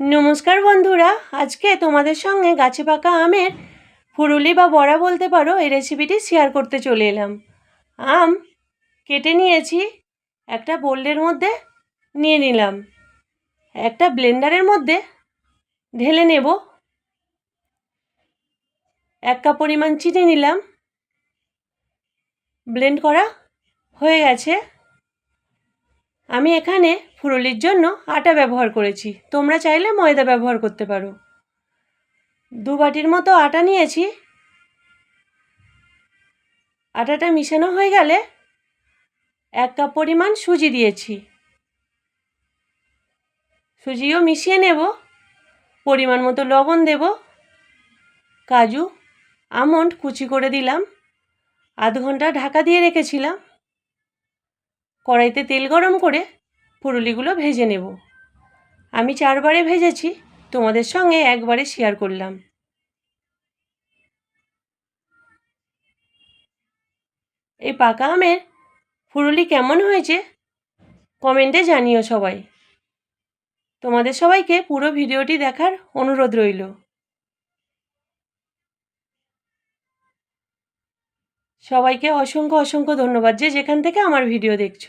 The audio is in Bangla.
নমস্কার বন্ধুরা, আজকে তোমাদের সঙ্গে গাছে পাকা আমের ফুরুলি বা বড়া বলতে পারো, এই রেসিপিটি শেয়ার করতে চলে এলাম। আম কেটে নিয়েছি, একটা বোল্ডের মধ্যে নিয়ে নিলাম। একটা ব্লেন্ডারের মধ্যে ঢেলে নেব। এক কাপ পরিমাণ চিনি নিলাম। ব্লেন্ড করা হয়ে গেছে। আমি এখানে ফুরুলির জন্য আটা ব্যবহার করেছি। তোমরা চাইলে ময়দা ব্যবহার করতে পারো। দু বাটির মতো আটা নিয়েছি। আটাটা মিশানো হয়ে গেলে এক কাপ পরিমাণ সুজি দিয়েছি। সুজিও মিশিয়ে নেব। পরিমাণ মতো লবণ দেব। কাজু, আমন্ড কুচি করে দিলাম। আধ ঘণ্টা ঢাকা দিয়ে রেখেছিলাম। কড়াইতে তেল গরম করে পুরুলিগুলো ভেজে নেব। আমি চারবারে ভেজেছি, তোমাদের সঙ্গে একবারে শেয়ার করলাম। এই পাকা আমের ফুরুলি কেমন হয়েছে? কমেন্টে জানিও সবাই। তোমাদের সবাইকে পুরো ভিডিওটি দেখার অনুরোধ রইল। সবাইকে অসংখ্য অসংখ্য ধন্যবাদ যে যেখান থেকে আমার ভিডিও দেখছ।